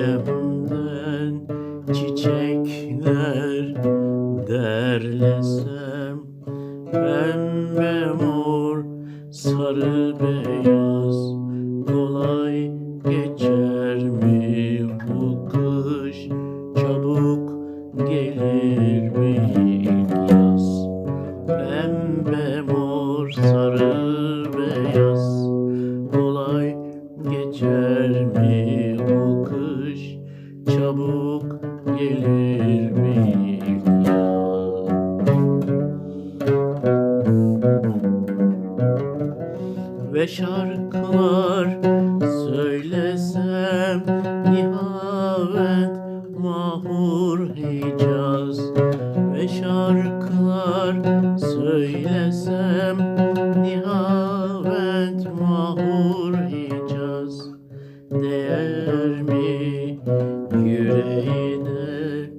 bahçemden çiçekler derlesem pembe mor sarı beyaz kolay geçer mi bu kış çabuk gelir mi? Geçer mi bu kış? Çabuk gelir mi ilk Ve şarkılar söylesem Nihavet mahur Hicaz. Ve şarkılar söylesem Nihavet mahur Hicaz Değer mi yüreğine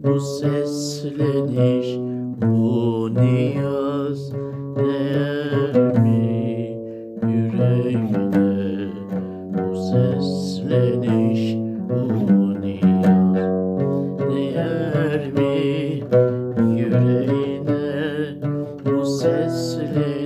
bu sesleniş bu niyaz? Değer mi yüreğine bu sesleniş bu niyaz? Değer mi yüreğine bu sesleniş